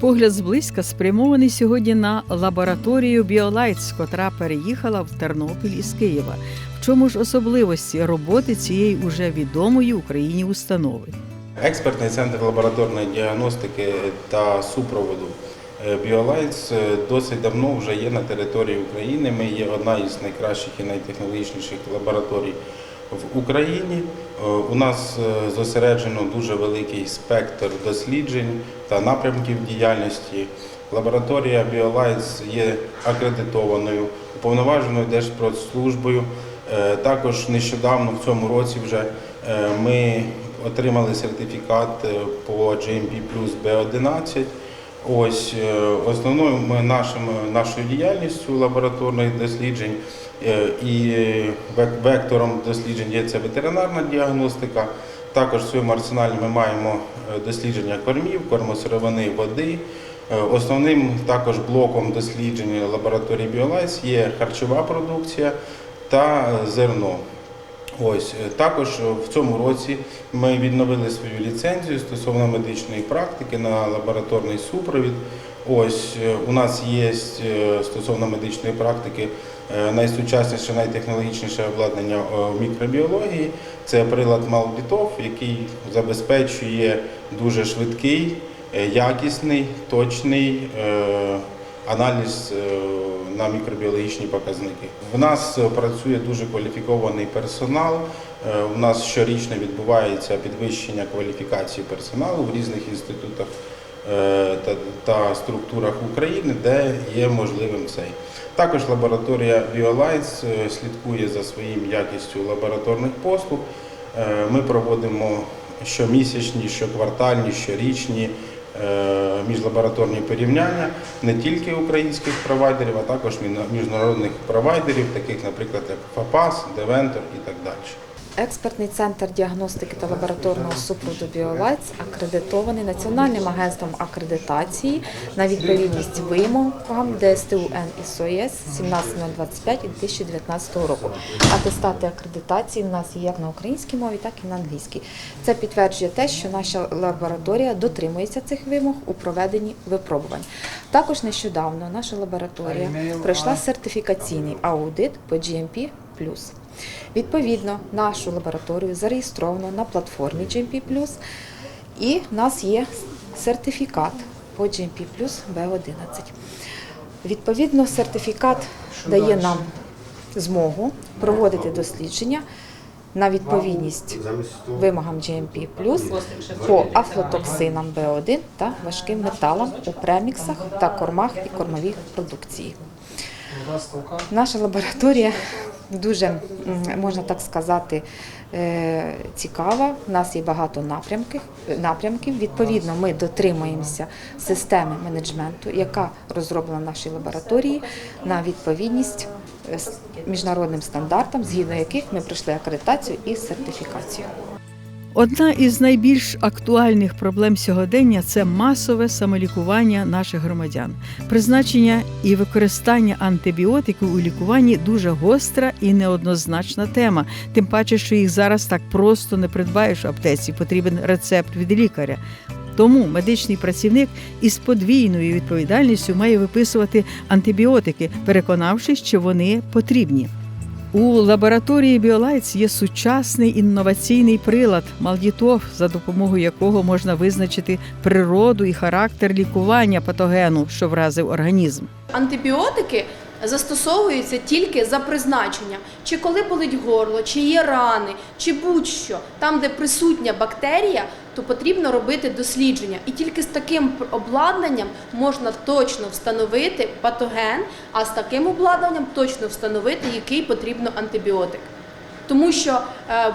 Погляд зблизька спрямований сьогодні на лабораторію Біолайтс, котра переїхала в Тернопіль із Києва. В чому ж особливості роботи цієї уже відомої Україні установи? Експертний центр лабораторної діагностики та супроводу е, BioLights е, досить давно вже є на території України. Ми є одна із найкращих і найтехнологічніших лабораторій в Україні. Е, У нас е, зосереджено дуже великий спектр досліджень та напрямків діяльності. Лабораторія BioLights є акредитованою, уповноваженою Держпродслужбою. Е, Також нещодавно в цьому році вже ми отримали сертифікат по GMP плюс B11. Ось е, основною ми нашим, нашою діяльністю лабораторних досліджень е, і вектором досліджень є це ветеринарна діагностика. Також в своєму арсеналі ми маємо е, дослідження кормів, кормосировини води. Е, Основним також блоком досліджень лабораторії BioLice є харчова продукція та е, зерно. Ось е, також е, в цьому році ми відновили свою ліцензію стосовно медичної практики на лабораторний супровід. Ось е, у нас є стосовно медичної практики найсучасніше, найтехнологічніше обладнання в мікробіології. Це прилад Малдітов, який забезпечує дуже швидкий, якісний, точний аналіз е, на мікробіологічні показники. В нас е, працює дуже кваліфікований персонал. Е, У нас щорічно відбувається підвищення кваліфікації персоналу в різних інститутах е, та, та структурах України, де є можливим цей. Також лабораторія BioLights е, слідкує за своїм якістю лабораторних послуг. Е, Ми проводимо щомісячні, щоквартальні, щорічні е, міжлабораторні порівняння не тільки українських провайдерів, а також міжнародних провайдерів, таких, наприклад, як ФАПАС, Девентор і так далі. Експертний центр діагностики та лабораторного супроводу BioLights акредитований Національним агентством акредитації на відповідність вимогам ДСТУ 17025 і 2019 року. Атестати акредитації в нас є як на українській мові, так і на англійській. Це підтверджує те, що наша лабораторія дотримується цих вимог у проведенні випробувань. Також нещодавно наша лабораторія пройшла сертифікаційний аудит по GMP+. Відповідно, нашу лабораторію зареєстровано на платформі GMP+, і в нас є сертифікат по GMP B11. Відповідно, сертифікат дає нам змогу проводити дослідження на відповідність вимогам GMP+, по афлотоксинам B1 та важким металам у преміксах та кормах і кормовій продукції. Наша лабораторія дуже, можна так сказати, е, цікава. У нас є багато напрямків. напрямків. Відповідно, ми дотримуємося системи менеджменту, яка розроблена в нашій лабораторії на відповідність е, міжнародним стандартам, згідно яких ми пройшли акредитацію і сертифікацію. Одна із найбільш актуальних проблем сьогодення це масове самолікування наших громадян. Призначення і використання антибіотиків у лікуванні дуже гостра і неоднозначна тема. Тим паче, що їх зараз так просто не придбаєш в аптеці, потрібен рецепт від лікаря. Тому медичний працівник із подвійною відповідальністю має виписувати антибіотики, переконавшись, що вони потрібні. У лабораторії Біолайтс є сучасний інноваційний прилад Малдітов, за допомогою якого можна визначити природу і характер лікування патогену, що вразив організм. Антибіотики застосовуються тільки за призначенням, чи коли болить горло, чи є рани, чи будь-що. Там, де присутня бактерія, то потрібно робити дослідження. І тільки з таким обладнанням можна точно встановити патоген, а з таким обладнанням точно встановити, який потрібно антибіотик. Тому що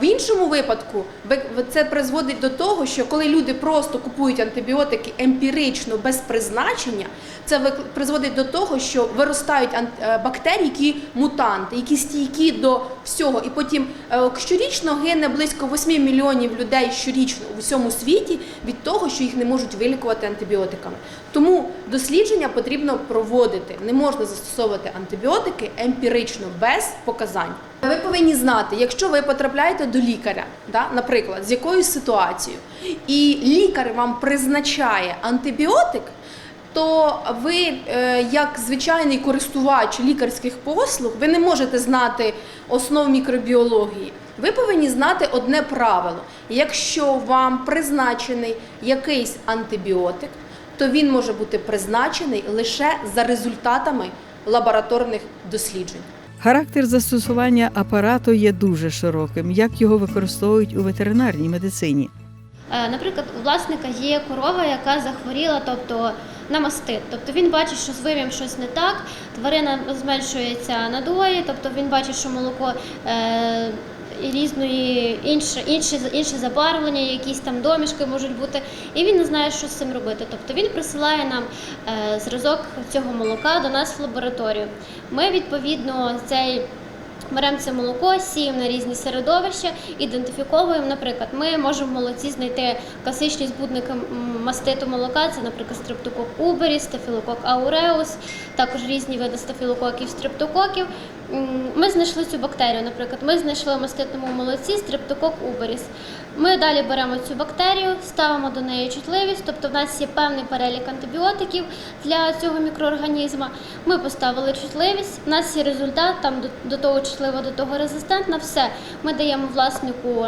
в іншому випадку ви- ви- це призводить до того, що коли люди просто купують антибіотики емпірично без призначення, це призводить до того, що виростають е, бактерії, які мутанти, які стійкі до всього. І потім е, щорічно гине близько 8 мільйонів людей щорічно у всьому світі від того, що їх не можуть вилікувати антибіотиками. Тому дослідження потрібно проводити. Не можна застосовувати антибіотики емпірично без показань. Ви повинні знати, якщо ви потрапляєте потрапляєте до лікаря, да, наприклад, з якоюсь ситуацією, і лікар вам призначає антибіотик, то ви, е, як звичайний користувач лікарських послуг, ви не можете знати основ мікробіології. Ви повинні знати одне правило: якщо вам призначений якийсь антибіотик, то він може бути призначений лише за результатами лабораторних досліджень. Характер застосування апарату є дуже широким. Як його використовують у ветеринарній медицині? Е, Наприклад, у власника є корова, яка захворіла, тобто на мастит. Тобто він бачить, що з вив'ям щось не так, тварина зменшується надої, тобто він бачить, що молоко е, різної інше, інше, інше забарвлення, якісь там домішки можуть бути, і він не знає, що з цим робити. Тобто він присилає нам е, зразок цього молока до нас в лабораторію. Ми відповідно цей. Беремо це молоко, сіємо на різні середовища, ідентифіковуємо. Наприклад, ми можемо в молоці знайти класичні збудники маститу молока. Це, наприклад, стрептокок уберіс, стафілокок ауреус, також різні види стафілококів, стрептококів. Ми знайшли цю бактерію. Наприклад, ми знайшли в москитному молоці стрептокок уберіс. Ми далі беремо цю бактерію, ставимо до неї чутливість, тобто в нас є певний перелік антибіотиків для цього мікроорганізму. Ми поставили чутливість, в нас є результат там до того чутлива, до того резистентна. Все. Ми даємо власнику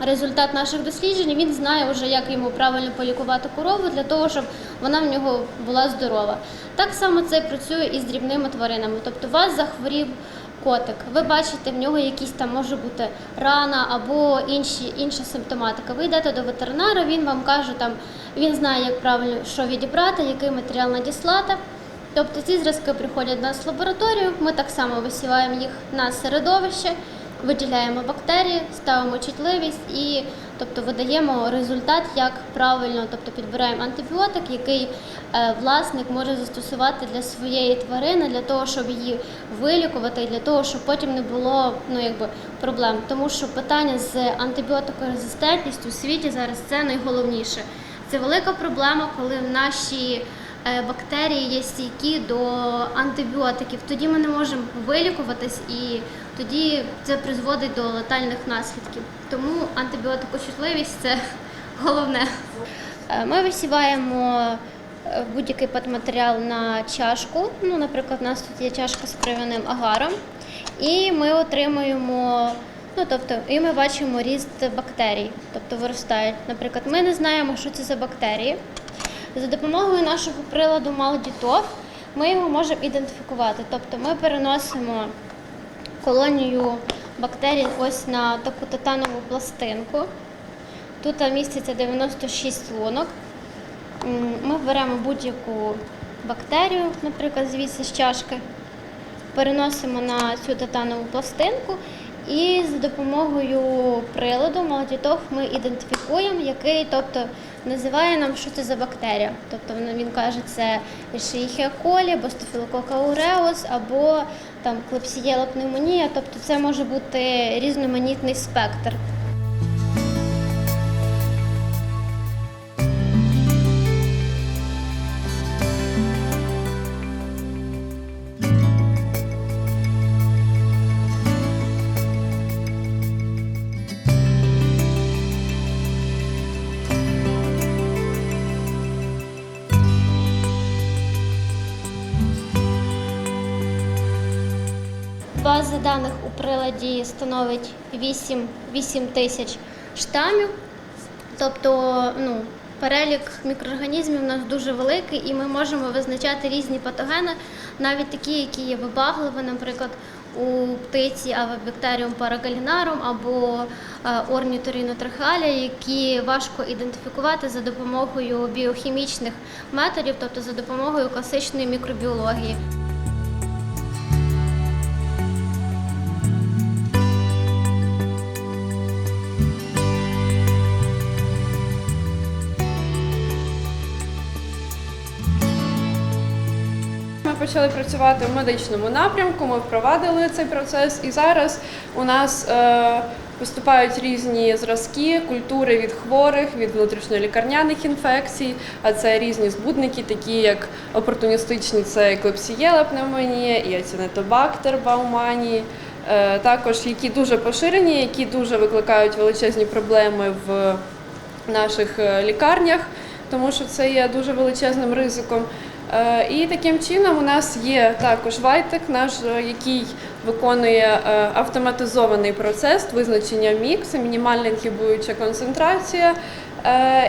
результат наших досліджень. Він знає вже, як йому правильно полікувати корову для того, щоб вона в нього була здорова. Так само це працює і з дрібними тваринами. Тобто, у вас захворів котик, ви бачите, в нього якісь там може бути рана або інші, інша симптоматика. Ви йдете до ветеринара, він вам каже, там він знає, як правильно що відібрати, який матеріал надіслати. Тобто ці зразки приходять до нас в лабораторію, ми так само висіваємо їх на середовище, виділяємо бактерії, ставимо чутливість і тобто, видаємо результат, як правильно, тобто підбираємо антибіотик, який е, власник може застосувати для своєї тварини, для того, щоб її вилікувати, і для того, щоб потім не було ну, якби, проблем. Тому що питання з антибіотикорезистентністю у світі зараз це найголовніше. Це велика проблема, коли в наші е, бактерії є стійкі до антибіотиків. Тоді ми не можемо вилікуватись і тоді це призводить до летальних наслідків. Тому антибіотикочутливість це головне. Е, Ми висіваємо е, будь-який подматеріал на чашку. Ну, наприклад, у нас тут є чашка з кров'яним агаром, і ми отримуємо. Ну, тобто, і ми бачимо ріст бактерій, тобто виростають. Наприклад, ми не знаємо, що це за бактерії. За допомогою нашого приладу Малдітов ми його можемо ідентифікувати. Тобто ми переносимо колонію бактерій ось на таку титанову пластинку. Тут міститься 96 лунок. Ми беремо будь-яку бактерію, наприклад, звідси з чашки, переносимо на цю титанову пластинку і за допомогою приладу Молодітов ми ідентифікуємо, який, тобто називає нам, що це за бактерія. Тобто він- каже, це Escherichia coli, або Staphylococcus aureus, або там Klebsiella pneumonia, тобто це може бути різноманітний спектр. База даних у приладі становить 8, 8 тисяч штамів. Тобто ну, перелік мікроорганізмів у нас дуже великий, і ми можемо визначати різні патогени, навіть такі, які є вибагливі, наприклад, у птиці Avibacterium paragalinarum або орніторінотрахеалія, які важко ідентифікувати за допомогою біохімічних методів, тобто за допомогою класичної мікробіології. Почали працювати в медичному напрямку, ми впровадили цей процес, і зараз у нас е, поступають різні зразки, культури від хворих, від внутрішньолікарняних інфекцій, а це різні збудники, такі як опортуністичні, це клепсієла пневмонія і ацинетобактер бауманії. е, також які дуже поширені, які дуже викликають величезні проблеми в наших е, лікарнях, тому що це є дуже величезним ризиком. Е, І таким чином у нас є також Вайтек, наш, е, який виконує е, автоматизований процес визначення МІК, це мінімальна інгібуюча концентрація.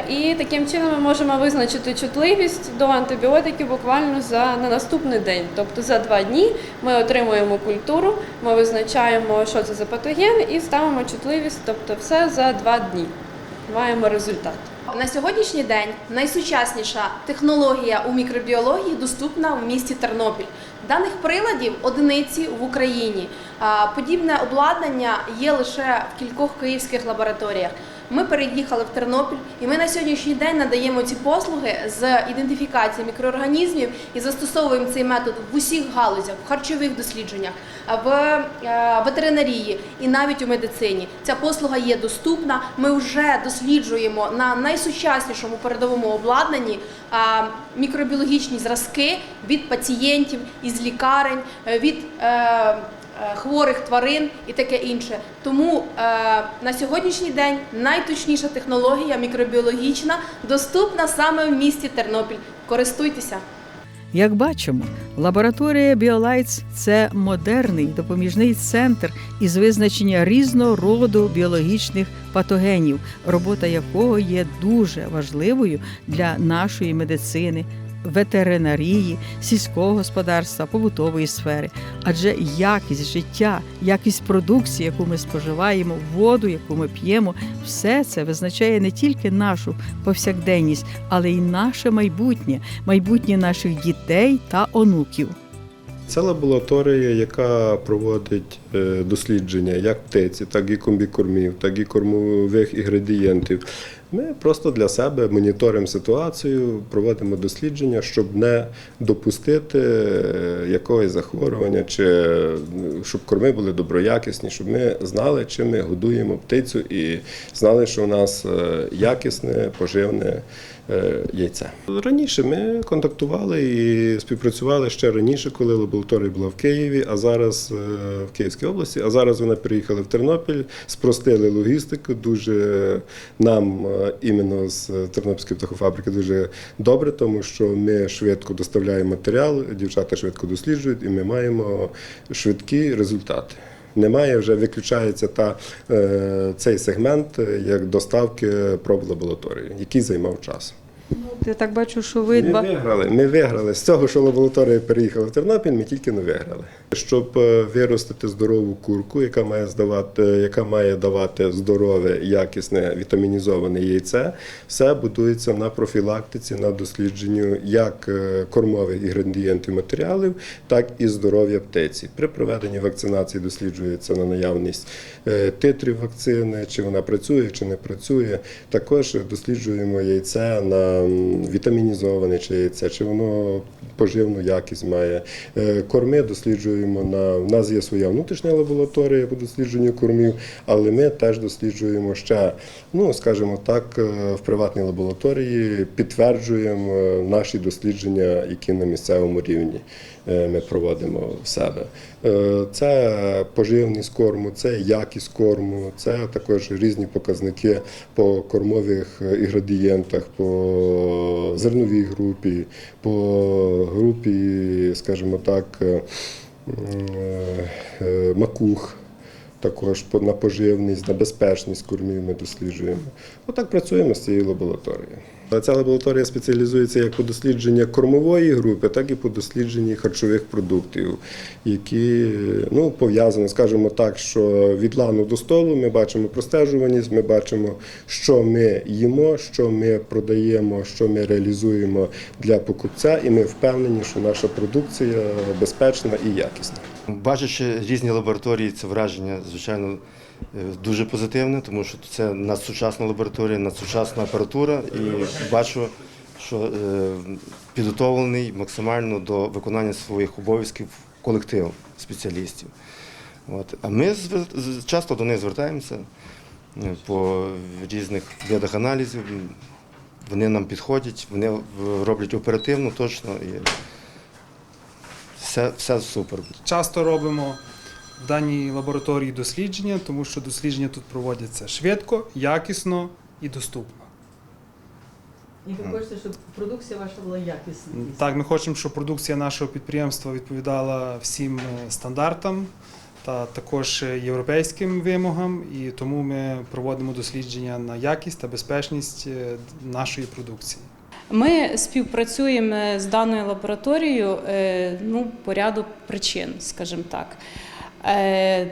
І таким чином ми можемо визначити чутливість до антибіотиків буквально за на наступний день. Тобто за два дні ми отримуємо культуру, ми визначаємо, що це за патоген, і ставимо чутливість, тобто все за два дні. Маємо результат. На сьогоднішній день найсучасніша технологія у мікробіології доступна в місті Тернопіль. Даних приладів одиниці в Україні. Подібне обладнання є лише в кількох київських лабораторіях. Ми переїхали в Тернопіль, і ми на сьогоднішній день надаємо ці послуги з ідентифікації мікроорганізмів і застосовуємо цей метод в усіх галузях, в харчових дослідженнях, в е, ветеринарії і навіть у медицині. Ця послуга є доступна. Ми вже досліджуємо на найсучаснішому передовому обладнанні мікробіологічні зразки від пацієнтів із лікарень, е, від е, е, хворих тварин і таке інше. Тому на сьогоднішній день найточніша технологія мікробіологічна доступна саме в місті Тернопіль. Користуйтеся. Як бачимо, лабораторія BioLights – це модерний допоміжний центр із визначення різного роду біологічних патогенів, робота якого є дуже важливою для нашої медицини, ветеринарії, сільського господарства, побутової сфери. Адже якість життя, якість продукції, яку ми споживаємо, воду, яку ми п'ємо, все це визначає не тільки нашу повсякденність, але й наше майбутнє, майбутнє наших дітей та онуків. Це лабораторія, яка проводить е, дослідження як птиці, так і комбікормів, так і кормових інгредієнтів. Ми просто для себе моніторимо ситуацію, проводимо дослідження, щоб не допустити е, якогось захворювання, чи е, щоб корми були доброякісні, щоб ми знали, чим ми годуємо птицю, і знали, що у нас е, якісне, поживне е, яйце. Раніше ми контактували і співпрацювали ще раніше, коли лабораторія була в Києві, а зараз е, в Київській області. А зараз вона переїхала в Тернопіль, спростили логістику. Дуже нам е, іменно з Тернопільської птахофабрики дуже добре, тому що ми швидко доставляємо матеріал, дівчата швидко досліджують, і ми маємо швидкі результати. Немає вже виключається та е, цей сегмент е, як доставки проб лабораторії, який займав час. Я так бачу, що ви Ми виграли. Ми виграли. З цього, що лабораторія переїхала в Тернопіль, ми тільки не виграли. Щоб е, виростити здорову курку, яка має здавати, яка має давати здорове, якісне вітамінізоване яйце, все будується на профілактиці, на дослідженню як е, кормових інгредієнтів матеріалів, так і здоров'я птиці. При проведенні вакцинації досліджується на наявність е, титрів вакцини, чи вона працює, чи не працює. Також досліджуємо яйце на вітамінізоване чи це, чи воно поживну якість має. Е, Корми досліджуємо на у нас є своя внутрішня лабораторія по дослідженню кормів, але ми теж досліджуємо ще, ну скажімо так, е, в приватній лабораторії підтверджуємо е, наші дослідження, які на місцевому рівні ми проводимо в себе. Е, Це поживність корму, це якість корму, це також різні показники по кормових е, інгредієнтах, по зерновій групі, по групі, скажімо так, е, е, макух. Також на поживність, на безпечність кормів ми досліджуємо. Отак працюємо з цією лабораторією. Ця лабораторія спеціалізується як по дослідженню кормової групи, так і по дослідженні харчових продуктів, які ну, пов'язані, скажімо так, що від лану до столу ми бачимо простежуваність, ми бачимо, що ми їмо, що ми продаємо, що ми реалізуємо для покупця, і ми впевнені, що наша продукція безпечна і якісна. Бачачи різні лабораторії, це враження, звичайно, дуже позитивне, тому що це надсучасна лабораторія, надсучасна апаратура, і бачу, що е, підготовлений максимально до виконання своїх обов'язків колектив спеціалістів. От. А ми часто до них звертаємося е, по різних видах аналізів. Вони нам підходять, вони роблять оперативно, точно і все, все супер. часто робимо в даній лабораторії дослідження, тому що дослідження тут проводяться швидко, якісно і доступно. І ви хочете, щоб продукція ваша була якісна. Так, ми хочемо, щоб продукція нашого підприємства відповідала всім е, стандартам та також е, європейським вимогам, і тому ми проводимо дослідження на якість та безпечність е, нашої продукції. Ми співпрацюємо з даною лабораторією ну, по ряду причин, скажімо так. Е,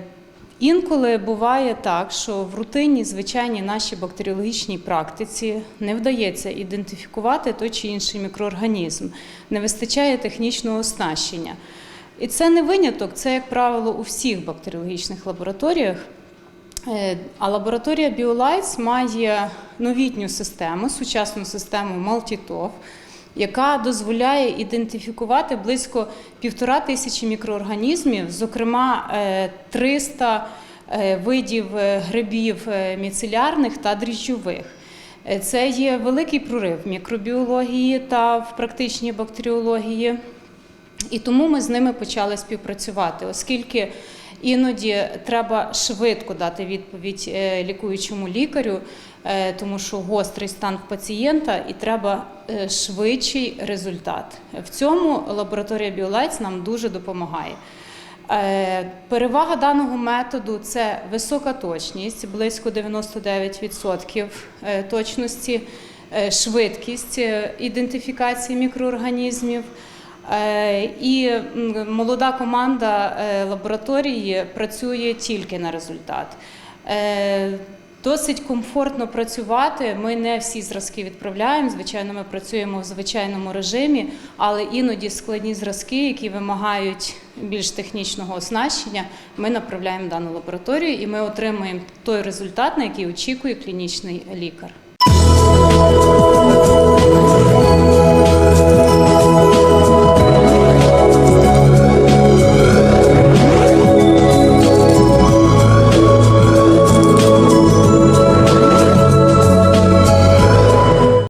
Інколи буває так, що в рутинній звичайній нашій бактеріологічній практиці не вдається ідентифікувати той чи інший мікроорганізм, не вистачає технічного оснащення. І це не виняток, це, як правило, у всіх бактеріологічних лабораторіях. Е, А лабораторія BioLights має новітню систему, сучасну систему Multitop, яка дозволяє ідентифікувати близько півтора тисячі мікроорганізмів, зокрема е, 300 е, видів е, грибів е, міцелярних та дріжджових. Е, Це є великий прорив в мікробіології та в практичній бактеріології. І тому ми з ними почали співпрацювати, оскільки іноді треба швидко дати відповідь е, лікуючому лікарю, е, тому що гострий стан пацієнта і треба е, швидший результат. В цьому лабораторія BioLights нам дуже допомагає. Перевага даного методу це висока точність, близько 99% е, точності, швидкість ідентифікації мікроорганізмів. Е, І молода команда е, лабораторії працює тільки на результат. Е, Досить комфортно працювати. Ми не всі зразки відправляємо. Звичайно, ми працюємо в звичайному режимі, але іноді складні зразки, які вимагають більш технічного оснащення, ми направляємо в дану лабораторію і ми отримуємо той результат, на який очікує клінічний лікар.